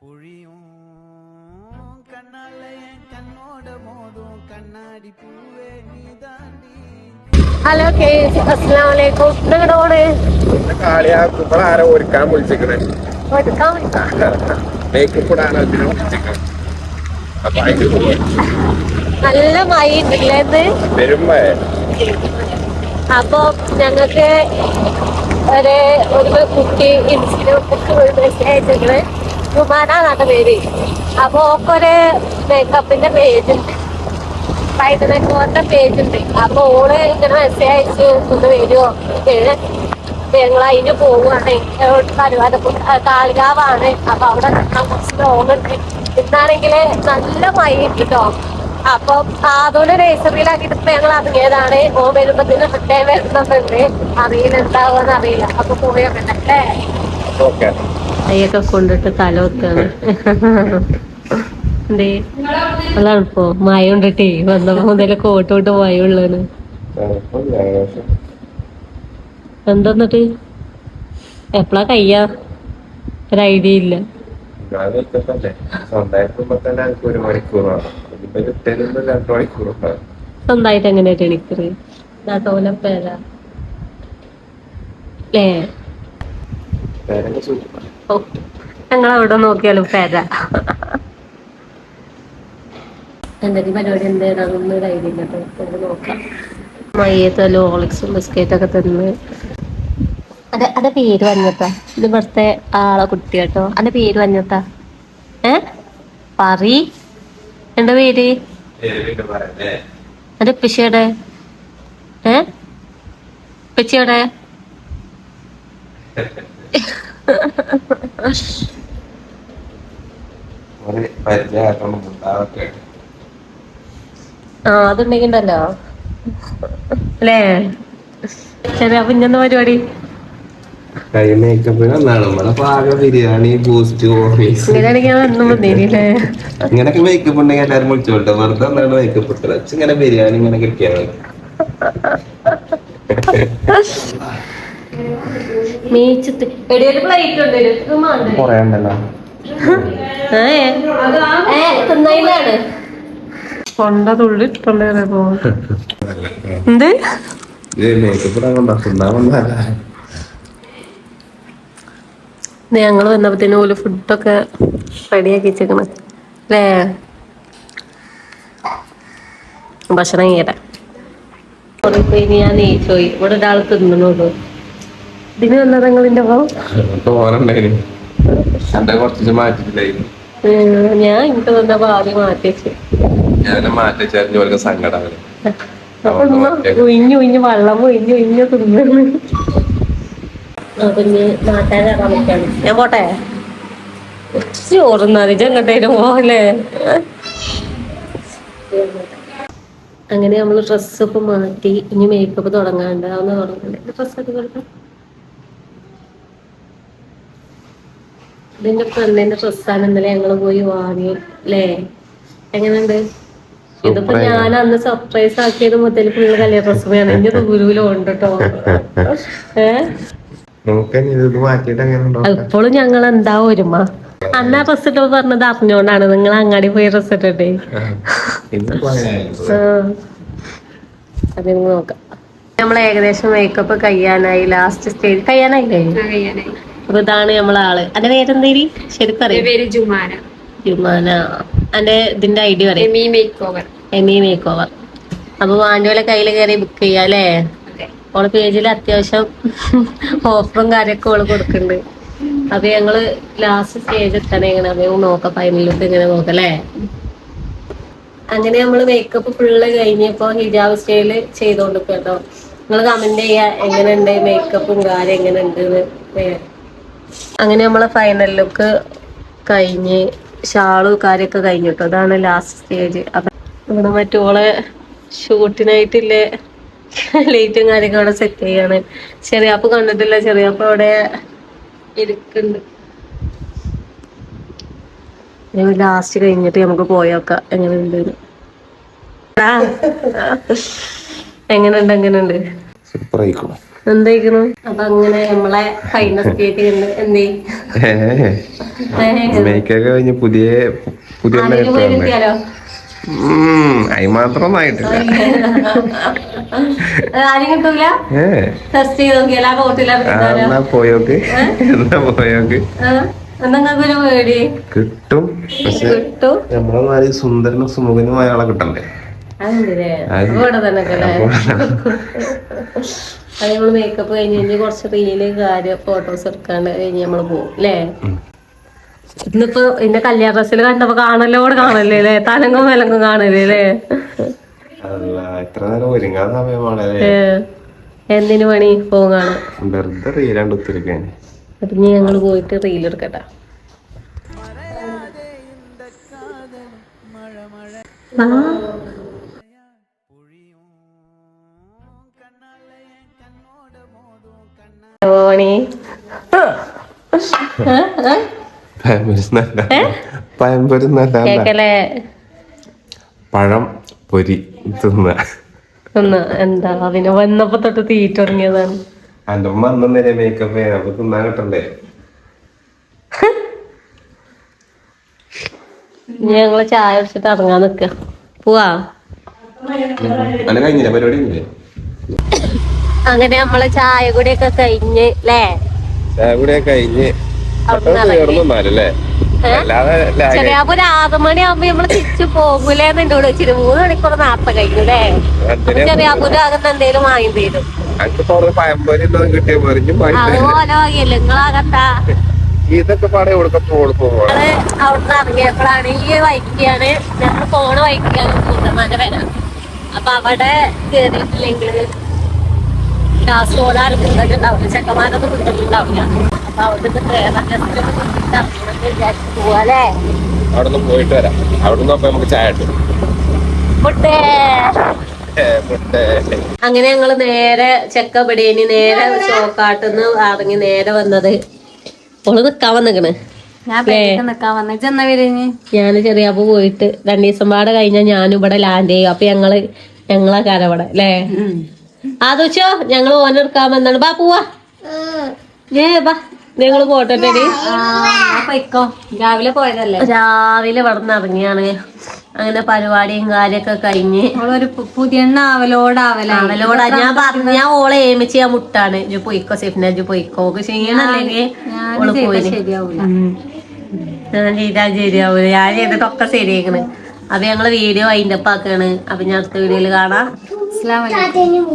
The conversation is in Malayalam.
பொழியும் கண்ணால என் கண்ணோட மோதும் கண்ணாடி பூவே நீ தாண்டி ഹലോ കേസ് അസ്സലാം വലൈക്കും നിങ്ങളുടെ ഓണ് കളിയാക്കുമ്പോൾ ആരോ ഒരുക്കാൻ വിളിച്ചിരിക്കണേ എടുക്കാൻ വിളിക്കാം. മേക്കപ്പ് ഇടാനോ ഇതിനെ വിളിച്ചിരിക്കണം അപ്പൊ അതിന് പോയി നല്ല മഴ ഉണ്ടല്ലേ ഇന്ന് വരുമ്പോ അപ്പൊ ഞങ്ങൾക്ക് ഒരു ഒരു കുട്ടി ഇൻസ്റ്റഗ്രാമിൽ ഒരു മെസ്സേജ് അയച്ചിട്ട് റുമാന എന്നാണ് പേര് അപ്പൊ ഓക്കൊരു മേക്കപ്പിന്റെ പേജുണ്ട്. ഉണ്ട് പേജുണ്ട്. അപ്പൊ ഓൾ ഇങ്ങനെ മെസ്സേജ് അയച്ച് ഒന്ന് വരുമോ ഞങ്ങൾ അതിന് പോവുകയാണ് കരുവാത കാളികാവാണ്. അപ്പൊ അവിടെ നിൽക്കാൻ കുറച്ച് ലോങ് ഉണ്ട് ഇന്നാണെങ്കിൽ നല്ല മഴ കിട്ടോ അപ്പൊ അതുകൊണ്ട് നഴ്സറിയിലാക്കിയിട്ട് ഇപ്പൊ ഞങ്ങൾ ഇറങ്ങിയതാണ്. ഓ വരുമ്പത്തിന് റിട്ടേൺ വരുന്നുണ്ട്. അറിയില്ല എന്താവുമെന്ന് അറിയില്ല. അപ്പൊ അല്ലേ? ഓക്കെ. കൈയൊക്കെ കൊണ്ടിട്ട് തല വെക്കാണ് എന്തേ അതാണ് ഇപ്പൊ മഴ കൊണ്ടിട്ടേ വന്നപ്പോ മുതൽ കോട്ട് വിട്ട് മഴ ഉള്ളതാണ് എന്താന്നിട്ട്? എപ്പളാ കയ്യാ? ഒരു ഐഡിയ ഇല്ല. സ്വന്തമായിട്ട് എങ്ങനെ ടെണിക്കറ് പേരാ പേര. ഏ. ഞങ്ങൾ അവിടെ നോക്കിയാലും പേര. എന്തൊക്കെ പരിപാടി എന്താണെന്ന് ഒരു ഐഡിയ നോക്കാം. ബിസ്ക്കറ്റൊക്കെ തന്ന്. അതെ അതെ പേര് വഞ്ഞത്താ ഇത് ഇവിടുത്തെ ആളെ കുട്ടി പേര് വഞ്ഞത്താ ഏ? പറി എന്താ പേര്? അത് പിശയുടെ ഏ? പിച്ചയുടെ ഒരു ഉണ്ടാവട്ടെ ആ അതുണ്ടെങ്കിൽ ഉണ്ടല്ലോ അല്ലേ ശരി അപ്പൊ ഇന്ന പരിപാടി? ബിരിയാണി ബൂസ്റ്റ് ഓഫീസ് ഇങ്ങനെയാണെങ്കിൽ ഞാൻ എന്നും വന്നേനില്ലേ ഇങ്ങനൊക്കെ മേക്കപ്പ് ഉണ്ടെങ്കിൽ എല്ലാരും വിളിച്ചോട്ടെ വെറുതെ എന്താണ് മേക്കപ്പ് ഇട്ടത്. ഇങ്ങനെ ബിരിയാണി ഇങ്ങനെ കിട്ടിയാൽ മീച്ചത്ത് എടിയൊരു പ്ലേറ്റ് ഉണ്ട് കൊറേ ഉണ്ടല്ലോ. തിന്നയിലാണ്. തുള്ളി എന്ത്? ഞങ്ങൾ വന്നപ്പോഴത്തേനും ഓൽ ഫുഡൊക്കെ റെഡിയാക്കി വെച്ചേക്കണ്. അല്ലേ? ഭക്ഷണം ഇങ്ങനെ ഇനി ഞാൻ നെയ്ച്ചോയി. ഇവിടെ ഒരാൾ തിന്നണുള്ളൂ. ഇതിന് വന്നത് നിങ്ങളിന്റെ ഞാൻ ഇങ്ങോട്ട് വന്നപ്പോ ആദ്യം മാറ്റി വെച്ചു ഞാൻ വെള്ളം തിന്നു പറ്റാണ് പോട്ടെ? പോവല്ലേ അങ്ങനെ നമ്മൾ ഡ്രസ്സൊക്കെ മാറ്റി ഇനി മേക്കപ്പ് തുടങ്ങാണ്ട്. അതൊന്ന് തുടങ്ങണ്ടേ. ഡ്രസ്സൊക്കെ കൊടുക്കാം ഇതിന്റെ ഫ്രണ്ടിന്റെ ഡ്രസ്സാണ് ഇന്നലെ ഞങ്ങൾ പോയി വാങ്ങി അല്ലേ എങ്ങനെയുണ്ട്? ഇതിപ്പോ ഞാൻ അന്ന് സർപ്രൈസ് ആക്കിയത് മുതൽ ഫുള്ള് കല്യാണ ഡ്രസ് എന്റെ ദൂരൂലും ഉണ്ട് കേട്ടോ ഇപ്പോഴും ഞങ്ങൾ എന്താ ഒരുമ? അന്ന് ആ ഡ്രസ് ഇട്ടപ്പോ പറഞ്ഞത് അറിഞ്ഞോണ്ടാണ്. നിങ്ങൾ അങ്ങാടി പോയി ഡ്രസ് ഇട്ടിട്ടേ. നോക്കാം. നമ്മൾ ഏകദേശം മേക്കപ്പ് കഴിയാനായി ലാസ്റ്റ് സ്റ്റേജ് കഴിയാനായില്ലേ അപ്പൊ ഇതാണ് നമ്മളെ ആൾ. അന്റെ പേരെന്തേരി ശരിക്കും എന്റെ അറിയാം ജുമാന. ജുമാന. അന്റെ ഇതിന്റെ ഐഡിയ പറയും. Emi make over Emi make over അപ്പൊ വാൻഡോലെ കയ്യിൽ കയറി ബുക്ക് ചെയ്യാം അല്ലേ? ഓളെ പേജിൽ അത്യാവശ്യം ഓഫറും കാര്യമൊക്കെ ഓൾ കൊടുക്കുന്നുണ്ട് അപ്പൊ ഞങ്ങൾ ലാസ്റ്റ് സ്റ്റേജ് എത്തണേ എങ്ങനെ അപ്പൊ നോക്കാം ഫൈനലിലൊക്കെ ഇങ്ങനെ നോക്കാം അല്ലേ? അങ്ങനെ നമ്മൾ മേക്കപ്പ് ഫുള്ള് കഴിഞ്ഞപ്പോ ഹിജാബ് സ്റ്റൈൽ ചെയ്തോണ്ട് കേട്ടോ നിങ്ങൾ കമന്റ് ചെയ്യാ എങ്ങനെയുണ്ട് മേക്കപ്പും കാര്യം എങ്ങനെയുണ്ട് അങ്ങനെ നമ്മളെ ഫൈനൽ ലുക്ക് കഴിഞ്ഞ് ഷാൾ കാര്യമൊക്കെ കഴിഞ്ഞു കേട്ടോ അതാണ് ലാസ്റ്റ് സ്റ്റേജ് അപ്പൊ ഇവിടെ മറ്റോളെ ഷൂട്ടിനായിട്ടില്ലേ ലൈറ്റും കാര്യമൊക്കെ അവിടെ സെറ്റ് ചെയ്യാണ്. ചെറിയാപ്പ് കണ്ടിട്ടില്ല. ചെറിയാപ്പ് അവിടെ ഇരിക്കുന്നുണ്ട് ലാസ്റ്റ് കഴിഞ്ഞിട്ട് നമുക്ക് പോയോക്കാം എങ്ങനെയുണ്ട് എങ്ങനെയുണ്ട്? എങ്ങനെയുണ്ട്? സൂപ്പർ ആയിക്കോളും. എന്തായിക്കണു? അപ്പൊ അങ്ങനെ നമ്മളെ ഫൈനൽ സ്റ്റേറ്റ് എന്തേ മേക്കൊക്കെ കഴിഞ്ഞ് പുതിയ പുതിയ അയി മാത്രം ആയിട്ടില്ല പോയോക്ക് എന്നാ പോയോക്ക് കിട്ടും പക്ഷെ കിട്ടും. നമ്മളെ സുന്ദരനും സുമുഖനുമായ ആളെ കിട്ടണ്ടേ? നമ്മൾ മേക്കപ്പ് കഴിഞ്ഞ് കഴിഞ്ഞ് കുറച്ച് റീൽ കാര്യം ഫോട്ടോസ് എടുക്കാണ്ട് കഴിഞ്ഞ് നമ്മൾ പോകും അല്ലേ. ഇന്നിപ്പോ എന്റെ കല്യാണ ഡ്രസ്സിൽ കണ്ടപ്പോ കാണലോട് കാണല്ലേ അല്ലേ തലങ്കും വിലങ്കും കാണല്ലേ അല്ലേ എന്തിനു പണി? പോകാണ് വെറുതെ റീലാണ്ട് ഒത്തിരിക്കാൻ അപ്പൊ ഇനി ഞങ്ങൾ പോയിട്ട് റീൽ എടുക്കട്ടെ. ആ പണി പഴംപൊരുന്നല്ല കേക്കല്ലേ? പഴം പൊരി തിന്ന. ഒന്ന് എന്താ പിന്നെ വന്നപ്പോ തൊട്ട് തീറ്റ തുടങ്ങിയതാണ് എന്റെ ഉമ്മ അന്നും വരെ മേക്കപ്പ് ചെയ്യാൻ അപ്പൊ തിന്നാൻ കിട്ടണ്ടേ? ഞങ്ങൾ ചായ കുടിച്ചിട്ട് ഇറങ്ങാൻ നിക്ക. പോവാ. അല്ല കഴിഞ്ഞില്ല? പരിപാടി ഇല്ലേ അങ്ങനെ നമ്മൾ ചായ കൂടിയൊക്കെ കഴിഞ്ഞ് ല്ലേ? ചായ കൂടെ കഴിഞ്ഞ്. ഒരു ആറ് മണി ആകുമ്പോ നമ്മൾ തിരിച്ചു പോകൂലെന്ന് എന്നോട് വെച്ചിട്ട് മൂന്ന് മണിക്കൂർ നേരത്തെ കഴിഞ്ഞു അല്ലേ അഞ്ചര ചെറിയാപ്പൂര് അകത്ത് എന്തേലും വാങ്ങി തരും. അനക്ക് തോന്നുന്നു പഴംപൊരി ഒന്നും കിട്ടിയ പൊരിഞ്ഞു അതുപോലെ വാങ്ങിയല്ലേ നിങ്ങളകത്താ ഇതൊക്കെ പാടെ അവിടുന്ന് ഇറങ്ങിയപ്പോഴാണ് ഈ ഞങ്ങൾ പോണ വര. അപ്പൊ അവിടെ കേറിയിട്ടില്ലെങ്കിൽ ചെക്കന്മാരൊന്നും അപ്പൊ അവിടുന്ന് അവിടെ നിന്ന് പോയിട്ട് വരാം. അവിടെ നിന്ന് നമുക്ക് ചായ അങ്ങനെ ഞങ്ങൾ നേരെ ചെക്ക പിടിയേനി നേരെ ചോക്കാട്ടുന്ന് ഇറങ്ങി നേരെ വന്നത്. ഓൾ നിക്കാൻ വന്നിക്കണ്. അപ്പൊ ഞാൻ ചെറിയപ്പോ പോയിട്ട് രണ്ടു ദിവസം പാടെ കഴിഞ്ഞാ ഞാനും ഇവിടെ ലാൻഡ് ചെയ്യും. അപ്പൊ ഞങ്ങൾ ഞങ്ങളെ കരവിടെ അല്ലേ ആദോച്ചോ ഞങ്ങൾ ഓനെടുക്കാൻ വന്നാണ്. ബാ പോവാ. ഏ ബാ. നിങ്ങൾ പോട്ടെടി പൊയ്ക്കോ. രാവിലെ പോയതല്ലേ? രാവിലെ ഇവിടെ നിന്ന് ഇറങ്ങിയാണ്. അങ്ങനെ പരിപാടിയും കാര്യൊക്കെ കഴിഞ്ഞ്. പുതിയ ഞാൻ പറഞ്ഞു ഞാൻ ഓളെ ഏമിച്ച് ഞാൻ മുട്ടാണ്. ഇജ്ജ് പോയിക്കോ സെഫിന ഇജ്ജ് പോയിക്കോ. ചെയ്യണല്ലെങ്കിൽ ഓൾ പോയി ഞാൻ ശരിയാവൂല. ഞാൻ ചെയ്തിട്ടൊക്കെ ശരിയാക്കണ് അപ്പൊ ഞങ്ങൾ വീഡിയോ അതിന്റെ ഒപ്പാക്കാണ് അപ്പൊ ഞാൻ അടുത്ത വീഡിയോയിൽ കാണാം. അസ്സലാമു അലൈക്കും.